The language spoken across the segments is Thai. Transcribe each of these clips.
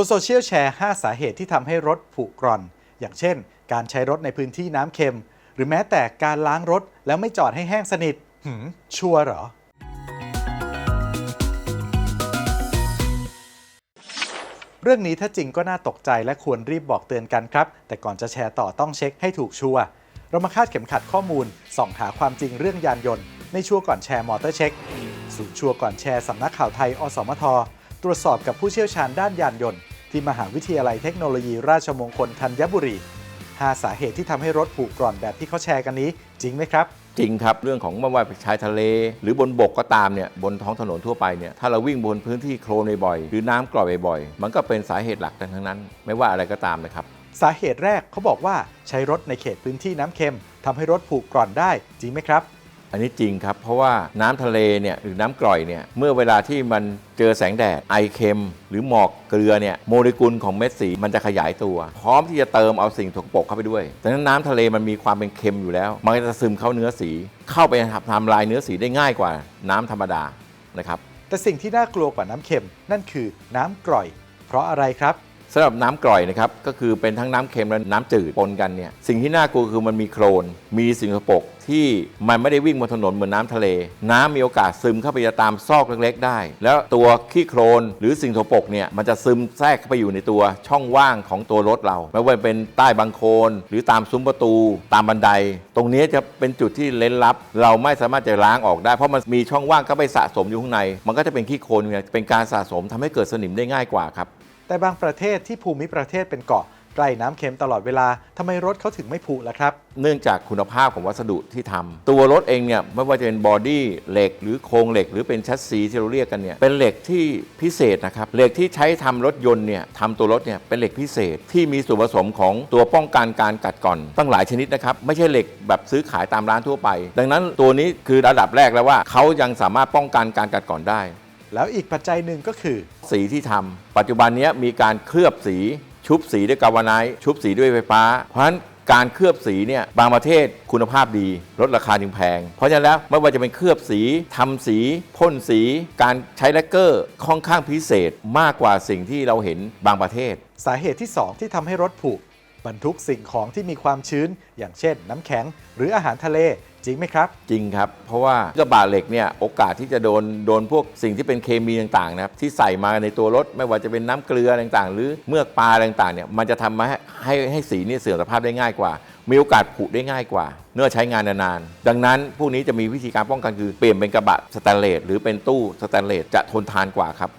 บนโซเชียลแชร์ 5 สาเหตุที่ทำให้รถผุกร่อน อย่างเช่น การใช้รถในพื้นที่น้ำเค็ม หรือแม้แต่การล้างรถแล้วไม่จอดให้แห้งสนิท หืม ชัวร์เหรอ เรื่องนี้ถ้าจริงก็น่าตกใจและควรรีบบอกเตือนกันครับ แต่ก่อนจะแชร์ต่อต้องเช็คให้ถูกชัวร์ เรามาคาดเข็มขัดข้อมูล ส่องหาความจริงเรื่องยานยนต์ ในชัวร์ก่อนแชร์มอเตอร์เช็คศูนย์ชัวร์ก่อนแชร์สำนักข่าวไทย อสมท ตรวจสอบกับผู้เชี่ยวชาญด้านยานยนต์ ที่มหาวิทยาลัยเทคโนโลยีราชมงคลธัญบุรี 5 สาเหตุที่ทำให้รถผุกร่อนแบบที่เขาแชร์กันนี้ จริงไหมครับ จริงครับ เรื่องของไม่ว่าชายทะเล หรือบนบกก็ตามเนี่ยบนท้องถนนทั่วไปเนี่ยถ้าเราวิ่งบนพื้นที่โคลนบ่อยๆหรือน้ำกร่อยบ่อยๆมันก็เป็นสาเหตุหลักทั้งนั้น ไม่ว่าอะไรก็ตามนะครับสาเหตุแรกเขาบอกว่าใช้รถในเขตพื้นที่น้ำเค็มทำให้รถผุกร่อนได้จริงไหมครับ อันนี้จริงครับ เพราะว่าน้ำทะเลเนี่ยหรือน้ำกร่อยเนี่ยเมื่อเวลาที่มันเจอแสงแดดไอเค็ม หรือหมอกเกลือเนี่ยโมเลกุลของเม็ดสีมันจะขยายตัว พร้อมที่จะเติมเอาสิ่งสกปรกเข้าไปด้วยดังนั้นน้ำทะเลมันมีความเป็นเค็มอยู่แล้ว มันก็จะซึมเข้าเนื้อสี เข้าไปทำลายเนื้อสีได้ง่ายกว่าน้ำธรรมดานะครับแต่สิ่งที่น่ากลัวกว่าน้ำเค็ม นั่นคือน้ำกร่อย เพราะอะไรครับสำหรับน้ำกร่อยนะครับก็คือเป็นทั้งน้ำเค็มและน้ำจืดปนกันเนี่ยสิ่งที่น่ากลัวคือมันมีโคลนมีสิ่งสกปรก ที่มันไม่ได้วิ่งบนถนนเหมือนน้ำทะเล น้ำมีโอกาสซึมเข้าไปตามซอกเล็กๆ ได้ แล้วตัวขี้โคลนหรือสิ่งสกปรกเนี่ยมันจะซึมแทรกเข้าไปอยู่ในตัวช่องว่างของตัวรถเรา ไม่ว่าเป็นใต้บังโคลนหรือตามซุ้มประตู ตามบันได ตรงนี้จะเป็นจุดที่เล้นลับ เราไม่สามารถจะล้างออกได้ เพราะมันมีช่องว่างเข้าไปสะสมอยู่ข้างใน มันก็จะเป็นขี้โคลนเนี่ยเป็นการสะสมทำให้เกิดสนิมได้ง่ายกว่าครับแต่บางประเทศที่ภูมิประเทศเป็นเกาะ ใกล้น้ำเค็มตลอดเวลาทำไมรถเขาถึงไม่ผุล่ะครับ เนื่องจากคุณภาพของวัสดุที่ทำตัวรถเองเนี่ยไม่ว่าจะเป็นบอดี้เหล็ก หรือโครงเหล็ก หรือเป็นแชสซีที่เราเรียกกันเนี่ยเป็นเหล็กที่พิเศษนะครับเหล็กที่ใช้ทำรถยนต์เนี่ยทำตัวรถเนี่ยเป็นเหล็กพิเศษที่มีส่วนผสมของตัวป้องกันการกัดก่อนตั้งหลายชนิดนะครับไม่ใช่เหล็กแบบซื้อขายตามร้านทั่วไป ดังนั้นตัวนี้คือระดับแรกแล้วว่าเขายังสามารถป้องกันการกัดก่อนได้ แล้วอีกปัจจัยหนึ่งก็คือ สีที่ทำปัจจุบันเนี้ยมีการเคลือบสี ชุบสีด้วยกาวาไนท์ชุบสีด้วยไฟฟ้า เพราะฉะนั้นการเคลือบสีเนี่ยบางประเทศคุณภาพดีลดราคาจึงแพง เพราะฉะนั้นแล้วไม่ว่าจะเป็นเคลือบสีทำสีพ่นสี การใช้แลกเกอร์ค่อนข้างพิเศษมากกว่าสิ่งที่เราเห็นบางประเทศ สาเหตุที่ 2 ที่ทำให้รถผุบรรทุกสิ่งของที่มีความชื้น อย่างเช่น น้ำแข็ง หรืออาหารทะเลจริงไหมครับ จริงครับ เพราะว่ากระบะเหล็กเนี่ยโอกาสที่จะโดนโดนพวกสิ่งที่เป็นเคมีต่างๆนะครับที่ใส่มาในตัวรถไม่ว่าจะเป็นน้ำเกลือต่างๆ หรือเมือกปลาต่างๆเนี่ยมันจะทำให้ให้ให้สีเนี่ยเสื่อมสภาพได้ง่ายกว่า มีโอกาสผุได้ง่ายกว่า เนื่อใช้งานนานๆดังนั้นพวกนี้จะมีวิธีการป้องกันคือเปลี่ยนเป็นกระบะสแตนเลสหรือเป็นตู้สแตนเลสจะทนทานกว่าครับ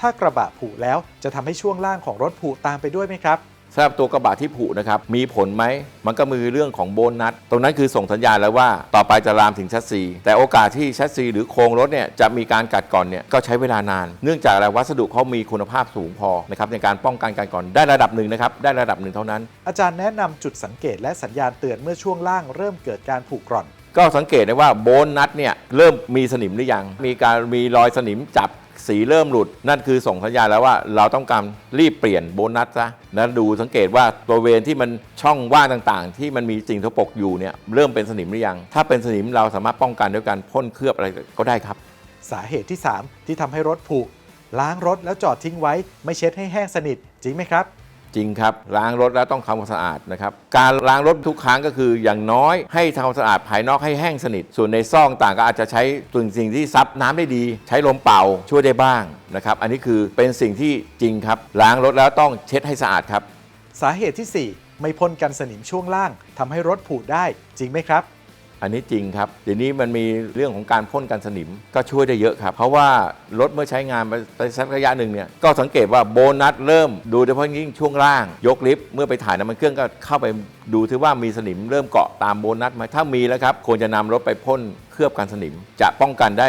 ถ้ากระบะผุแล้วจะทำให้ช่วงล่างของรถผุตามไปด้วยไหมครับ สำหรับตัวกระบะที่ผุนะครับมีผลไหมมันก็มีเรื่องของโบนนัทตรงนั้นคือส่งสัญญาณแล้วว่าต่อไปจะลามถึงแชัสซีแต่โอกาสที่แชัสซีหรือโครงรถเนี่ยจะมีการกัดก่อนเนี่ยก็ใช้เวลานาน เนื่องจากอะไรวัสดุเขามีคุณภาพสูงพอนะครับในการป้องกันการก่อนได้ระดับหนึ่งนะครับได้ระดับหนึ่งเท่านั้น อาจารย์แนะนำจุดสังเกตและสัญญาณเตือนเมื่อช่วงล่างเริ่มเกิดการผุกร่อน ก็สังเกตได้ว่าโบนนัทเนี่ยเริ่มมีสนิมหรือยัง มีการมีรอยสนิมจับ สีเริ่มหลุด นั่นคือส่งสัญญาณแล้วว่าเราต้องการรีบเปลี่ยนโบนัสซะนะดูสังเกตว่าตัวเวรที่มันช่องว่างต่างๆ ที่มันมีสิ่งทปกอยู่เนี่ยเริ่มเป็นสนิมหรือยัง ถ้าเป็นสนิมเราสามารถป้องกันด้วยการพ่นเคลือบอะไรก็ได้ครับ สาเหตุที่ 3 ที่ทำให้รถผุล้างรถแล้วจอดทิ้งไว้ ไม่เช็ดให้แห้งสนิทจริงไหมครับ จริงครับ ล้างรถแล้วต้องทำความสะอาดนะครับ การล้างรถทุกครั้งก็คืออย่างน้อยให้ทำความสะอาดภายนอกให้แห้งสนิท ส่วนในซองต่างก็อาจจะใช้ส่วนสิ่งที่ซับน้ำได้ดี ใช้ลมเป่าช่วยได้บ้างนะครับ อันนี้คือเป็นสิ่งที่จริงครับ ล้างรถแล้วต้องเช็ดให้สะอาดครับ สาเหตุที่ 4 ไม่พ่นกันสนิมช่วงล่างทำให้รถผุได้จริงไหมครับ อันนี้จริงครับเดี๋ยวนี้มันมีเรื่องของการพ่นกันสนิมก็ช่วยได้เยอะครับ เพราะว่ารถเมื่อใช้งานไปสักระยะหนึ่งเนี่ยก็สังเกตว่าโบนัสเริ่มดูโดยเฉพาะยิ่งช่วงล่าง ยกลิฟต์เมื่อไปถ่ายน้ำมันเครื่องก็เข้าไปดูที่ว่ามีสนิมเริ่มเกาะตามโบนัสไหมถ้ามีแล้วครับควรจะนำรถไปพ่นเคลือบกันสนิม จะป้องกันได้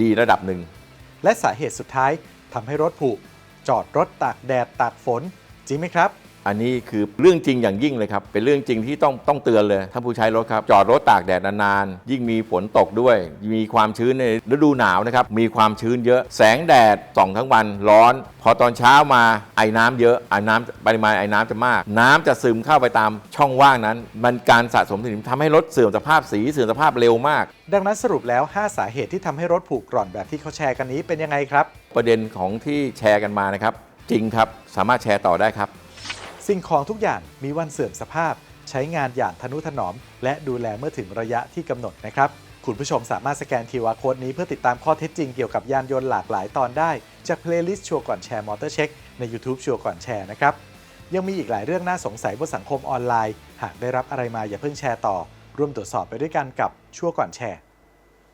ดีระดับหนึ่งและสาเหตุสุดท้ายทำให้รถผุจอดรถตากแดดตากฝน จริงไหมครับ อันนี้คือเรื่องจริงอย่างยิ่งเลยครับ เป็นเรื่องจริงที่ต้องต้องเตือนเลยท่านผู้ใช้รถครับ จอดรถตากแดดนานๆ ยิ่งมีฝนตกด้วย มีความชื้นในฤดูหนาวนะครับ มีความชื้นเยอะ แสงแดดส่องทั้งวันร้อน พอตอนเช้ามาไอ้น้ำเยอะ ไอ้น้ำปริมาณไอ้น้ำจะมาก น้ำจะซึมเข้าไปตามช่องว่างนั้น มันการสะสมสนิมทำให้รถเสื่อมสภาพสีเสื่อมสภาพเร็วมาก ดังนั้นสรุปแล้ว 5 สาเหตุที่ทำให้รถผุกร่อนแบบที่เขาแชร์กันนี้เป็นยังไงครับ ประเด็นของที่แชร์กันมานะครับ จริงครับ สามารถแชร์ต่อได้ครับ สิ่งของทุกอย่างมีวันเสื่อมสภาพ ใช้งานอย่างทนุถนอม และดูแลเมื่อถึงระยะที่กำหนดนะครับ คุณผู้ชมสามารถสแกน QR Code นี้เพื่อติดตามข้อเท็จจริงเกี่ยวกับยานยนต์หลากหลายตอนได้ จากเพลย์ลิสต์ชัวร์ก่อนแชร์มอเตอร์เช็คใน YouTube ชัวร์ก่อนแชร์นะครับยังมีอีกหลายเรื่องน่าสงสัยบนสังคมออนไลน์ หากได้รับอะไรมาอย่าเพิ่งแชร์ต่อ ร่วมตรวจสอบไปด้วยกันกับชัวก่อนแชร์